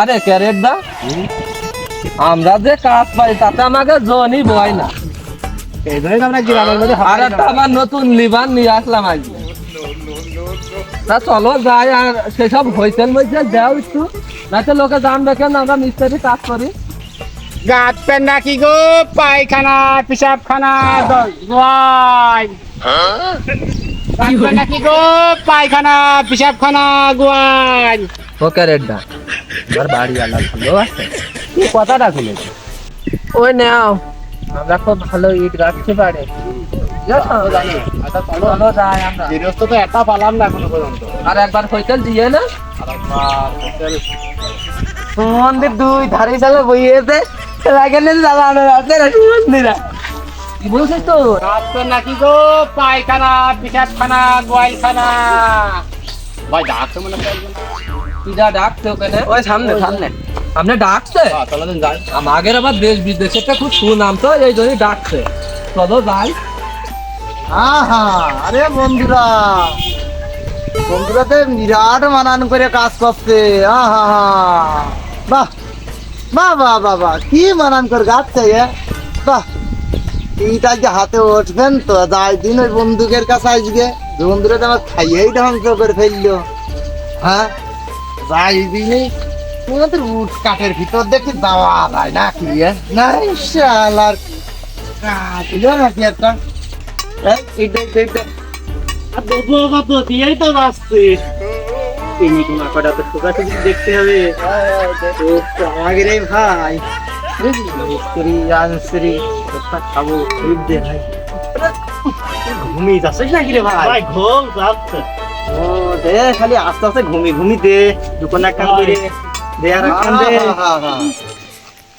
আরে ক্যারেট দা আমরা যে কাজ পাই তাতে আমাকে জনই বয় না। এই জন্যই আমরা গ্রামের মধ্যে আর আমার নতুন লিভার নিয়ে আসলাম আজকে তা চলো যাই আর সেসব হইতেন একটু। যাতে লোকে জানবে কেন আমরা মিস্ত্রি কাজ করি। গাত পেন নাকি গো? পায়খানা পিসাবখানা গোয়াই। গাত পেন নাকি গো? পায়খানা পিসাবখানা গোয়াই। ও ক্যারেট দা আমার বাড়ি আলা ভালো আছে? কি কথাটা খুলেছে ওই নাও। আমরা খুব ভালো ইট গাছতে পারে। আচ্ছা না আর একবার হইতেন দিয়ে না? মন্দির দুই ধারে চালে বইয়েছে লাগালে জ্বালানো আছে মন্দিরা। কি বলছিস তো গাত নাকি গো পায়খানা পিসাবখানা গোয়াইখানা ভাই ডাকছে মনে হয় কিরা ডাকছে ওখানে। ওই সামনে সামনে। আপনি ডাকছে? যাই। আমাদের আবার দেশ বিদেশেরটা খুব সুনাম তো এই জন্যই ডাকছে। চলো যাই। আহা আরে বন্ধুরা। বন্ধুরা তো বিরাট মানান করে কাজ করছে। আহা বাহ বাহ বাহ বাহ বাহ। কি মানান করে গাচ্ছে এ? বাহ। এইটা যে হাতে উঠবেন তো যাই দিন ওই বন্দুকের কাছে আসবে। বন্ধুরা তো আমার খাইয়েই ধ্বংস করে ফেলল। হ্যাঁ? যাই দিনই তোমাদের উঠ কাঠের ভিতর দেখি যাওয়া যায় না কি এ? না শালার নাকি একটা? এই, এইটা তো ভাই। ভাই ঘুমিয়ে নাকি রে ভাই ঘুম যাচ্ছে। ও দে খালি আস্তে আস্তে ঘুমি ঘুমি দে। দোকান করে। দে আর একটা দে।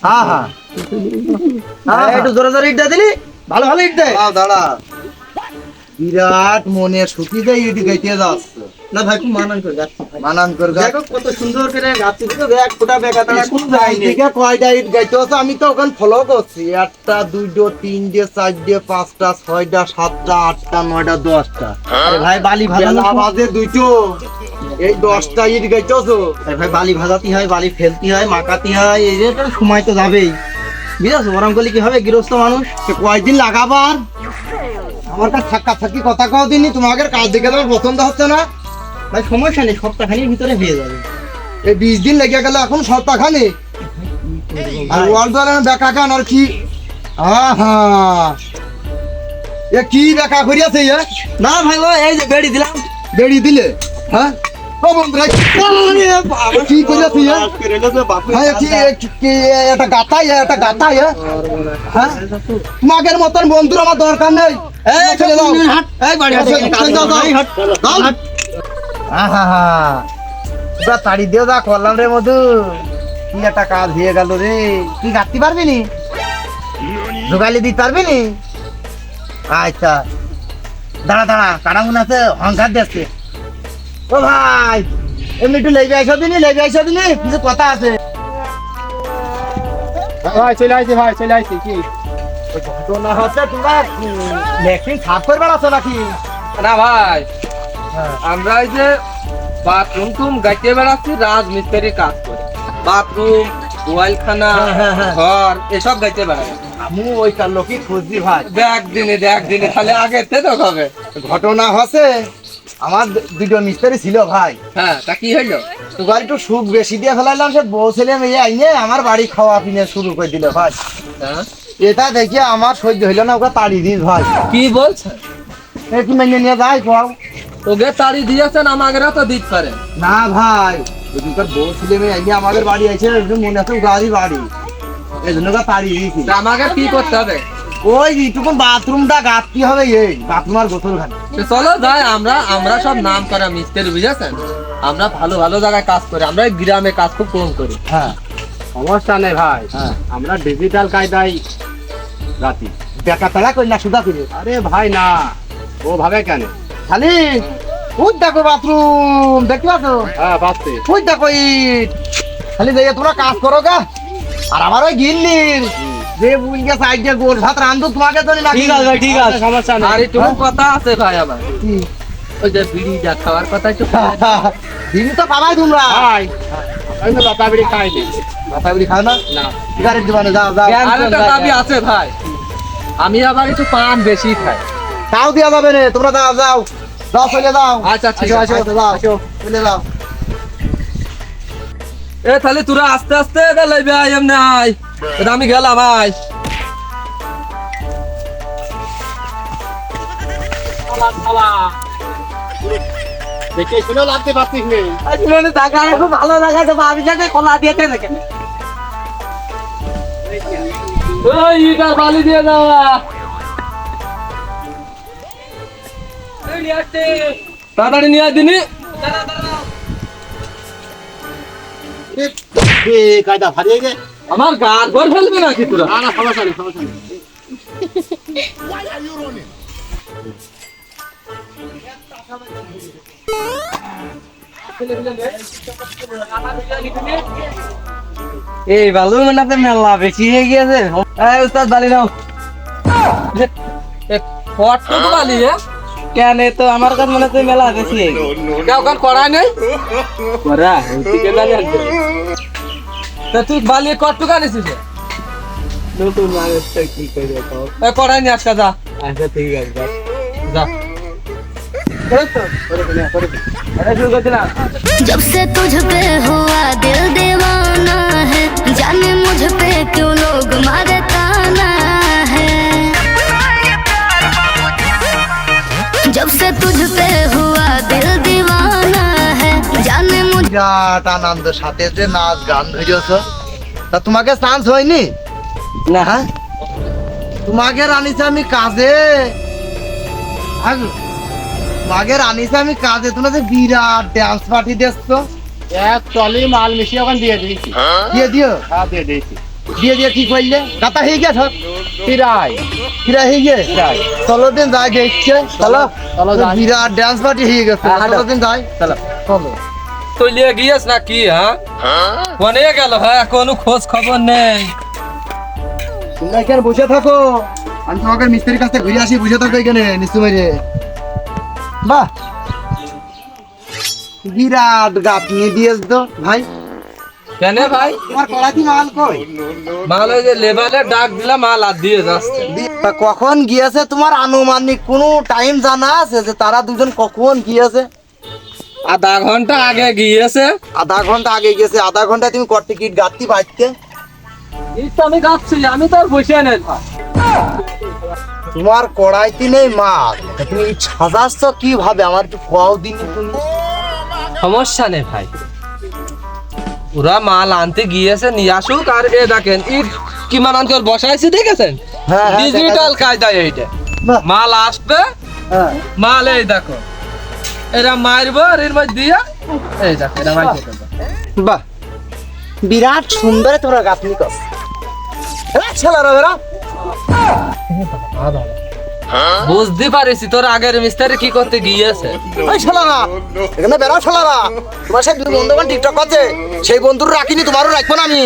হ্যাঁ হ্যাঁ হ্যাঁ একটু জোরে জোরে ইটটা দিলি। ভালো ভালো ইট দে। দাঁড়া বিরাট মনে সুখী দেয় ইট গাইতে যাচ্ছে না ভাই খুব মানান করে যাচ্ছে। মানান করে দেখো কত সুন্দর করে গাচ্ছে তো দেখ ফোটা বেকা তারা কোন যায়নি ঠিক আছে কয়টা ইট গাইতে আছে আমি তো ওখানে ফলো করছি। একটা দুইটো তিনটে চারটে পাঁচটা ছয়টা সাতটা আটটা নয়টা দশটা। ভাই বালি ভাজা বাজে দুইটো। এই দশটা ইট গাইতেছো ভাই বালি ভাজাতে হয় বালি ফেলতে হয় মাকাতে হয় এই যে সময় তো যাবেই। বুঝেছ? ওরম করলে কি হবে? গৃহস্থ মানুষ। সে কয়দিন লাগাবার? আমার কাছে থাকা থাকি কথা কও দিনই তোমাদের কাজ দেখে তোমার পছন্দ হচ্ছে না। ভাই সমস্যা নেই সপ্তাহখানির ভিতরে হয়ে যাবে। এই বিশ দিন লেগে গেল এখন সপ্তাহখানি। আর ওয়ার্ল্ড বেকা কান আর কি? আহা। এ কি বেকা করিয়াছে এ? না ভাই ও এই যে বেড়ি দিলাম। বেড়ি দিলে? হ্যাঁ? ও বন্ধুরা কি করিয়াছে এ? হ্যাঁ কি এটা হ্যাঁ? তোমাদের মতন বন্ধুর আমার দরকার নেই। এই চলে যাও। এই বাড়ি হাট। আহা পুরা তাড়ি দিও যা করলাম রে মধু। কি একটা কাজ হয়ে গেল রে। তুই গাঁততে পারবি নি? জোগালি দিতে পারবি নি? আচ্ছা। দাঁড়া দাঁড়া। কাটা মনে আছে? হংকার দেখছে ও ভাই এমনি একটু লেগে আইসো দিনি লেগে আইসো দিনি কিছু কথা আছে। ভাই চলে আসছি ভাই চলে আসছি কি? ঘটনা হচ্ছে তোমরা লেট্রিন সাফ করে বেড়াচ্ছ নাকি? না ভাই। আমরা এই যে বাথরুম টুম গাইতে বেড়াচ্ছি রাজমিস্ত্রি কাজ করে। বাথরুম গোয়ালখানা হ্যাঁ, হ্যাঁ, হ্যাঁ। ঘর এসব গাইতে বেড়াই। আমি ওইটার লোকই খুঁজছি ভাই। দেখ দিনে দেখ দিনে তাহলে আগে তে হবে। ঘটনা হচ্ছে আমার দুটো মিস্ত্রি ছিল ভাই। হ্যাঁ তা কি হইল? তোবার একটু সুখ বেশি দিয়ে ফেলাইলাম সে বউ ছেলে মেয়ে আইনে আমার বাড়ি খাওয়া পিনে শুরু করে দিল ভাই। হ্যাঁ? এটা দেখে আমার সহ্য হইল না ওকে তাড়ি দিস ভাই। কি বলছে? একটু মেনে নিয়ে যাই পাও ওকে তাড়ি দিয়েছেন আমাকে তো দিতে পারে না ভাই ওদিনকার বউ ছেলে মেয়ে আমাদের বাড়ি একটু মনে আছে গাড়ি বাড়ি। এই জন্য তাড়ি দিয়েছি। আমাকে কি করতে হবে? ওই এইটুকুন বাথরুমটা গাঁততে হবে এই বাথরুম আর গোসল খানে চলো যাই আমরা আমরা সব নাম করা মিস্ত্রি বুঝেছেন? আমরা ভালো ভালো জায়গায় কাজ করি আমরা এই গ্রামে কাজ খুব কম করি। হ্যাঁ। সমস্যা নেই ভাই। হ্যাঁ। আমরা ডিজিটাল কায়দায় রাতি বেকা পেলা করি না সুদা করি। আরে ভাই না ও ভাবে কেন? খালি ওই দেখো বাথরুম দেখতে পাচ্ছ? হ্যাঁ পাচ্ছি। ওই দেখো ইট খালি দেখে তোমরা কাজ করো গা। আর আমার ওই গিল্লির যে বুঝকে সাইড দিয়ে গোল ভাত রান্ধু তোমাকে তো ঠিক আছে ভাই ঠিক আছে সমস্যা নেই। আর একটু কথা আছে ভাই আমার। ওই যে বিড়িটা খাওয়ার কথা একটু দিন তো পাবাই তোমরা। ভাই আমি তো লতা বিড়ি খাইনি মাথা বিড়ি খাও না? না। সিগারেট দিবানে যাও যাও। আর একটা দাবি আছে ভাই। আমি আবার একটু পান বেশি খাই। তাও দিয়া যাবে রে তোমরা যাও যাও। যাও চলে যাও আচ্ছা ঠিক আছে আসো যাও চলে যাও এ তাহলে তোরা আস্তে আস্তে এটা লইবে আই এমনি আই এটা আমি গেলাম আই। দেখে শুনেও লাগতে পারছিস নে। জীবনে টাকা খুব ভালো লাগা তো আমি কলা দিয়েছে নাকি ওই ইটার বালি দিয়ে দাও। তাড়াতাড়ি নিয়ে আয় দিনি। কায়দা হারিয়ে গে। আমার গার ঘর ফেলবে নাকি তোরা? না না সমস্যা নেই সমস্যা নেই। এই বালু মানে মেলা বেশি হয়ে গিয়েছে। এই উস্তাদ বালি নাও। কত বালি এ। কেন তো আমার কাছে মনে হচ্ছে মেলা বেশি হয়ে গেছে কেউ কার করাই নেই করা ওদিকে বালি আনতে তা তুই বালি কত টাকা নিছিস নতুন মানুষটা কি করে কও এ করাই নি আজকে যা আচ্ছা ঠিক আছে যাও। যা এই তো, করে দিলাম, করে দিলাম। এই শুরু করে দিলাম। जब से तुझ पे हुआ दिल दीवाना है जाने मुझ पे क्यों लोग मारे ताना जब से तुझ पे हुआ दिल दीवाना है जाने मुझ বিরাট আনন্দ সাথে যে নাচ গান ধরেছ তা তোমাকে চান্স হয়নি না হ্যাঁ তোমাকে রানিছে আমি কাজে আগো, তোমাকে রানিছে আমি কাজে তোমরা যে বিরাট ডান্স পার্টি দেখছো এক টলি মাল মিশিয়ে ওখানে দিয়ে দিয়েছি দিয়ে দিও হ্যাঁ দিয়ে দিয়েছি দিয়ে দিয়ে কি করলে? গাতা হয়ে গেছে? ফিরাই। কিরা হয়ে গে ফিরাই। চলো দিন যাই দেখছে। চলো। চলো যাই। বিরাট ডান্স পার্টি হয়ে গেছে। হ্যাঁ, চলো দিন যাই। চলো। চলো। তুই লিয়ে গিয়েছ না কি হ্যাঁ? কোনে গেল হ্যাঁ কোনো খোঁজ খবর নেই। তোমরা এখানে বসে থাকো। আমি তোমাকে মিস্ত্রির কাছে ঘুরে আসি বসে থাকো এখানে মেরে বাহ! বিরাট গাপ নিয়ে দিয়েছ তো ভাই। কেন ভাই? কড়াতি মাল কই? মাল ওই যে লেবালে ডাক দিলাম মাল আর দিয়ে যাচ্ছে। কখন গিয়েছে তোমার আনুমানিক? কোনো টাইম জানা আছে যে তারা দুজন কখন গিয়েছে? আধা ঘণ্টা আগে গিয়েছে। আধা ঘণ্টা আগে গেছে আধা ঘণ্টা তুমি কর টিকিট গাত্তি বাঁচতে এই তো আমি গাচ্ছি আমি তো আর বসে নেই। তোমার কড়াইতে নেই মাল। তুমি সাজাচ্ছ কীভাবে? আমার একটু কও তুমি। সমস্যা নেই ভাই। ওরা মাল আনতে গিয়েছে নিয়ে আসুক আর এ দেখেন ইট কি মান আনতে বসাইছে দেখেছেন? হ্যাঁ, হ্যাঁ, ডিজিটাল কায়দা এইটা। মাল আসবে হ্যাঁ। মাল এই দেখো। এরা মারবো আর এর মধ্যে দিয়ে এই দেখো এরা মাইকে দেবো বাহ। বিরাট সুন্দর তোরা গাঁথনি কর ছেলেরা বেরা বুঝতে পারিস তোর আগের মিস্ত্রি কি করতে গিয়েছে। ওই ছেলেরা এখানে বেড়াও শালারা। তোমার সেই দুই বন্ধু টিকটক করছে, সেই বন্ধুর রাখিনি, তোমারও রাখব না আমি।